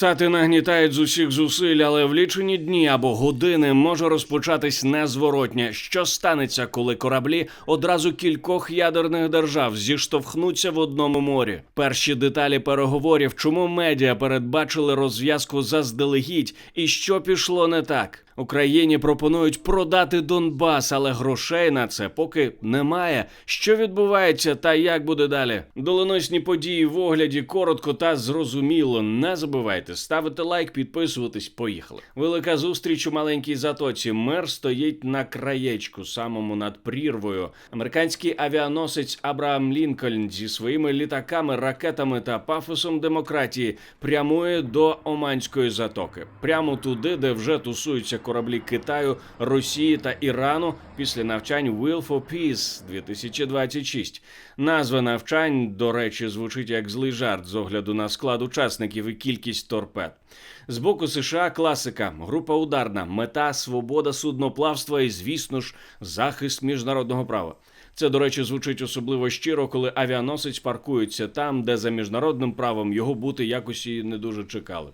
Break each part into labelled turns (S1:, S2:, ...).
S1: Штати нагнітають з усіх зусиль, але в лічені дні або години може розпочатись незворотня. Що станеться, коли кораблі одразу кількох ядерних держав зіштовхнуться в одному морі? Перші деталі переговорів, чому медіа передбачили розв'язку заздалегідь, і що пішло не так? Україні пропонують продати Донбас, але грошей на це поки немає. Що відбувається та як буде далі? Доленосні події в огляді коротко та зрозуміло. Не забувайте ставити лайк, підписуватись. Поїхали. Велика зустріч у маленькій затоці. Мер стоїть на краєчку, самому над прірвою. Американський авіаносець Абрaham Лінкольн зі своїми літаками, ракетами та пафосом демократії прямує до Оманської затоки, прямо туди, де вже тусуються кораблі Китаю, Росії та Ірану після навчань Will for Peace 2026. Назва навчань, до речі, звучить як злий жарт з огляду на склад учасників і кількість торпед. З боку США класика, група ударна, мета, свобода судноплавства і, звісно ж, захист міжнародного права. Це, до речі, звучить особливо щиро, коли авіаносець паркується там, де за міжнародним правом його бути якось і не дуже чекали.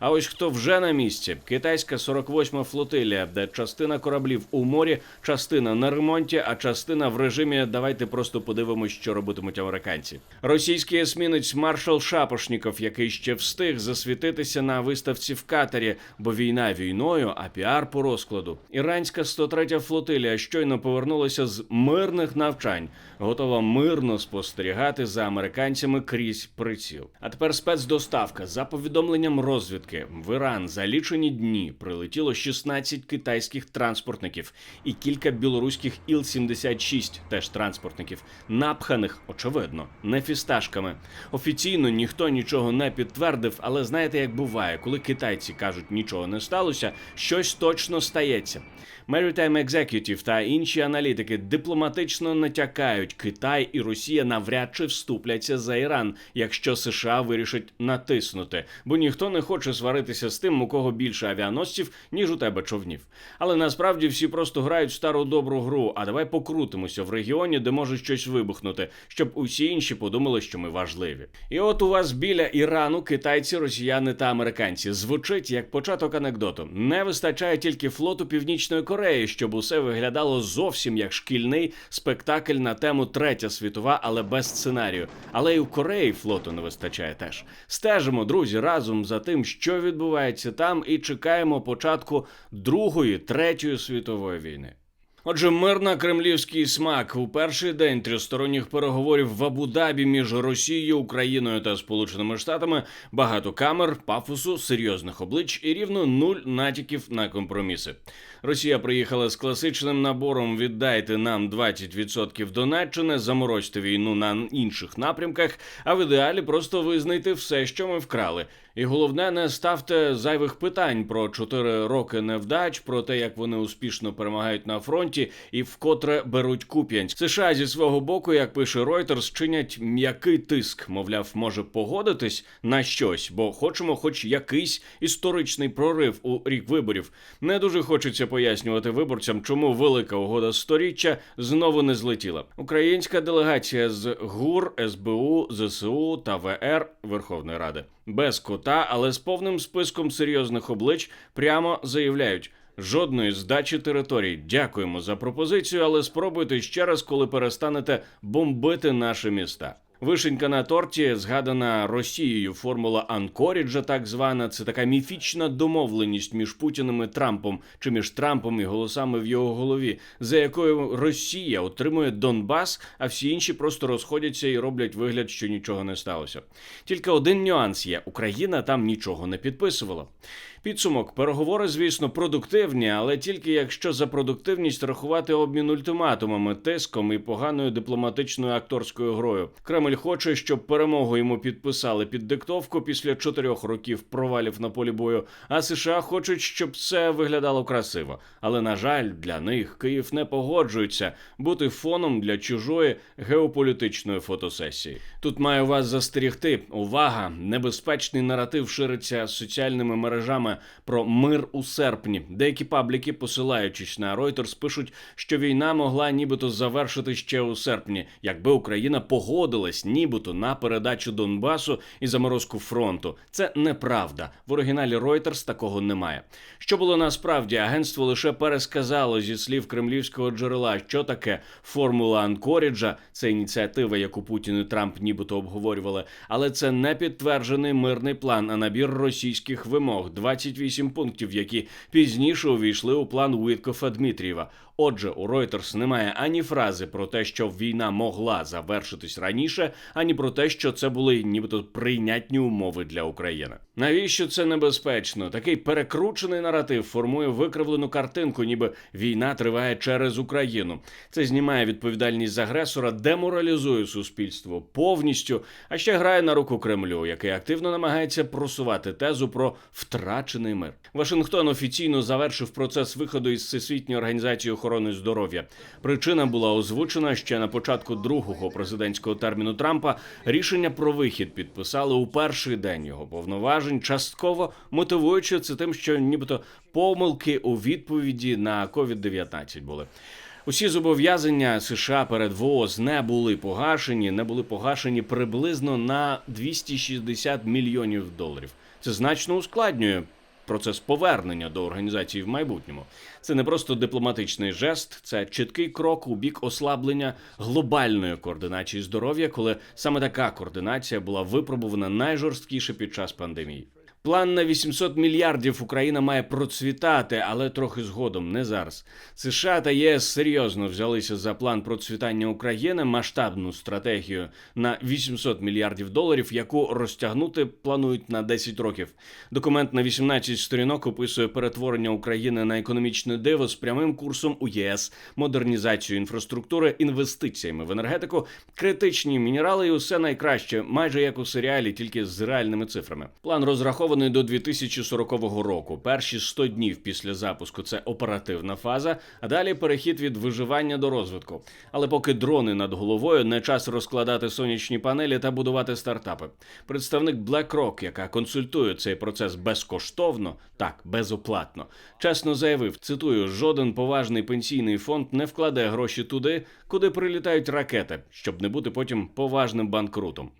S1: А ось хто вже на місці: китайська 48-ма флотилія, де частина кораблів у морі, частина на ремонті, а частина в режимі давайте просто подивимось, що робитимуть американці. Російський есмінець маршал Шапошніков, який ще встиг засвітитися на виставці в катері, бо війна війною, а піар по розкладу. Іранська 103-я флотилія щойно повернулася з мирних навчань, готова мирно спостерігати за американцями крізь приціл. А тепер спецдоставка за повідомленням розвідки в Іран за лічені дні прилетіло 16 китайських транспортників і кілька білоруських Іл-76 теж транспортників, напханих, очевидно, не фісташками. Офіційно ніхто нічого не підтвердив, але знаєте, як буває, коли китайці кажуть нічого не сталося, щось точно стається. Maritime Executive та інші аналітики дипломатично натякають, Китай і Росія навряд чи вступляться за Іран, якщо США вирішать натиснути, бо ніхто не хоче сваритися з тим, у кого більше авіаносців, ніж у тебе човнів. Але насправді всі просто грають стару добру гру. А давай покрутимося в регіоні, де може щось вибухнути, щоб усі інші подумали, що ми важливі. І от у вас біля Ірану китайці, росіяни та американці звучить як початок анекдоту. Не вистачає тільки флоту Північної Кореї, щоб усе виглядало зовсім як шкільний спектакль на тему Третя світова, але без сценарію. Але й у Кореї флоту не вистачає теж. Стежимо, друзі, разом за тим, що відбувається там, і чекаємо початку Другої, Третьої світової війни. Отже, мир на кремлівський смак у перший день тристоронніх переговорів в Абу-Дабі між Росією, Україною та Сполученими Штатами багато камер, пафосу, серйозних облич і рівно нуль натяків на компроміси. Росія приїхала з класичним набором віддайте нам 20% Донеччини, заморозьте війну на інших напрямках, а в ідеалі просто визнайте все, що ми вкрали. І головне, не ставте зайвих питань про 4 роки невдач, про те, як вони успішно перемагають на фронті і вкотре беруть Куп'янськ. США зі свого боку, як пише Reuters, чинять м'який тиск. Мовляв, може погодитись на щось, бо хочемо, хоч якийсь історичний прорив у рік виборів. Не дуже хочеться пояснювати виборцям, чому велика угода сторіччя знову не злетіла. Українська делегація з ГУР, СБУ, ЗСУ та ВР Верховної Ради без кота, але з повним списком серйозних облич прямо заявляють. Жодної здачі територій. Дякуємо за пропозицію, але спробуйте ще раз, коли перестанете бомбити наші міста. Вишенька на торті, згадана Росією формула Анкоріджа, так звана, це така міфічна домовленість між Путіним і Трампом чи між Трампом і голосами в його голові, за якою Росія отримує Донбас, а всі інші просто розходяться і роблять вигляд, що нічого не сталося. Тільки один нюанс є: Україна там нічого не підписувала. Підсумок переговори, звісно, продуктивні, але тільки якщо за продуктивність рахувати обмін ультиматумами, тиском і поганою дипломатичною акторською грою. Кремль хоче, щоб перемогу йому підписали під диктовку після чотирьох років провалів на полі бою. А США хочуть, щоб це виглядало красиво. Але на жаль, для них Київ не погоджується бути фоном для чужої геополітичної фотосесії. Тут маю вас застерігти. Увага! Небезпечний наратив шириться соціальними мережами про мир у серпні. Деякі пабліки, посилаючись на Reuters, пишуть, що війна могла нібито завершити ще у серпні, якби Україна погодилась, нібито на передачу Донбасу і заморозку фронту. Це неправда. В оригіналі Reuters такого немає. Що було насправді, агентство лише пересказало зі слів кремлівського джерела, що таке формула Анкоріджа. Це ініціатива, яку Путін і Трамп нібито обговорювали, але це не підтверджений мирний план, а набір російських вимог 28 пунктів, які пізніше увійшли у план Уіткофа Дмитрієва. Отже, у Reuters немає ані фрази про те, що війна могла завершитись раніше, ані про те, що це були нібито прийнятні умови для України. Навіщо це небезпечно? Такий перекручений наратив формує викривлену картинку, ніби війна триває через Україну. Це знімає відповідальність з агресора, деморалізує суспільство повністю, а ще грає на руку Кремлю, який активно намагається просувати тезу про втрачений мир. Вашингтон офіційно завершив процес виходу із всесвітньої організації охорони здоров'я. Причина була озвучена ще на початку другого президентського терміну Трампа. Рішення про вихід підписали у перший день його повноважень, частково мотивуючи це тим, що нібито помилки у відповіді на COVID-19 були. Усі зобов'язання США перед ВООЗ не були погашені, не були погашені приблизно на 260 мільйонів доларів. Це значно ускладнює процес повернення до організації в майбутньому. Це не просто дипломатичний жест, це чіткий крок у бік ослаблення глобальної координації здоров'я, коли саме така координація була випробувана найжорсткіше під час пандемії. План на 800 мільярдів Україна має процвітати, але трохи згодом, не зараз. США та ЄС серйозно взялися за план процвітання України, масштабну стратегію на 800 мільярдів доларів, яку розтягнути планують на 10 років. Документ на 18 сторінок описує перетворення України на економічне диво з прямим курсом у ЄС, модернізацію інфраструктури, інвестиціями в енергетику, критичні мінерали і усе найкраще, майже як у серіалі, тільки з реальними цифрами. План розрахований до 2040 року. Перші 100 днів після запуску це оперативна фаза, а далі перехід від виживання до розвитку. Але поки дрони над головою, не час розкладати сонячні панелі та будувати стартапи. Представник BlackRock, яка консультує цей процес безкоштовно, так безоплатно, чесно заявив: цитую: жоден поважний пенсійний фонд не вкладе гроші туди, куди прилітають ракети, щоб не бути потім поважним банкрутом.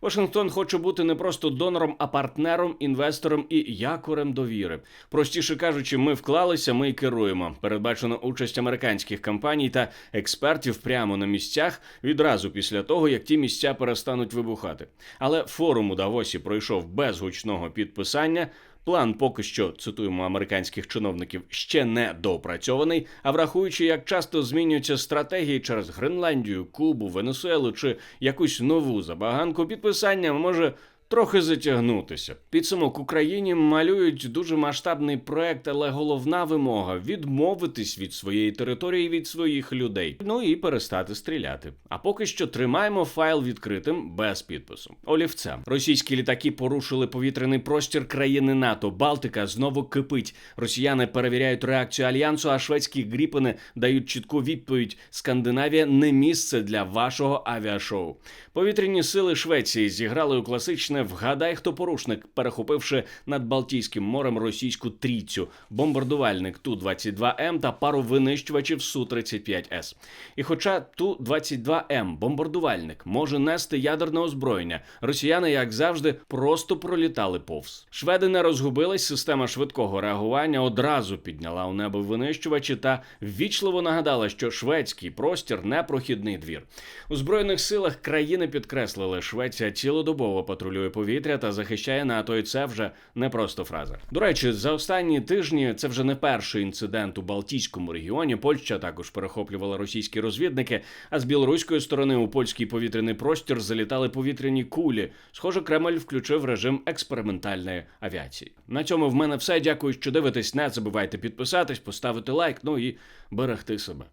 S1: Вашингтон хоче бути не просто донором, а партнером, інвестором і якорем довіри. Простіше кажучи, ми вклалися, ми й керуємо. Передбачено участь американських компаній та експертів прямо на місцях відразу після того, як ті місця перестануть вибухати. Але форум у Давосі пройшов без гучного підписання. План поки що цитуємо американських чиновників ще не доопрацьований. А врахуючи, як часто змінюються стратегії через Гренландію, Кубу, Венесуелу чи якусь нову забаганку, підписання може. Трохи затягнутися. Підсумок Україні малюють дуже масштабний проект, але головна вимога відмовитись від своєї території, від своїх людей. Ну і перестати стріляти. А поки що тримаємо файл відкритим без підпису. Олівцем російські літаки порушили повітряний простір країни НАТО. Балтика знову кипить. Росіяни перевіряють реакцію альянсу, а шведські гріпини дають чітку відповідь: Скандинавія не місце для вашого авіашоу. Повітряні сили Швеції зіграли у класичне Вгадай, хто порушник, перехопивши над Балтійським морем російську трійцю, бомбардувальник Ту-22М та пару винищувачів Су-35С. І хоча Ту-22М бомбардувальник може нести ядерне озброєння, росіяни, як завжди, просто пролітали повз. Шведи не розгубились. Система швидкого реагування одразу підняла у небо винищувачі та ввічливо нагадала, що шведський простір не прохідний двір. У збройних силах країни підкреслили, Швеція цілодобово патрулює повітря та захищає НАТО, і це вже не просто фраза. До речі, за останні тижні це вже не перший інцидент у Балтійському регіоні. Польща також перехоплювала російські розвідники. А з білоруської сторони у польський повітряний простір залітали повітряні кулі. Схоже, Кремль включив режим експериментальної авіації. На цьому в мене все. Дякую, що дивитесь. Не забувайте підписатись, поставити лайк. Ну і берегти себе.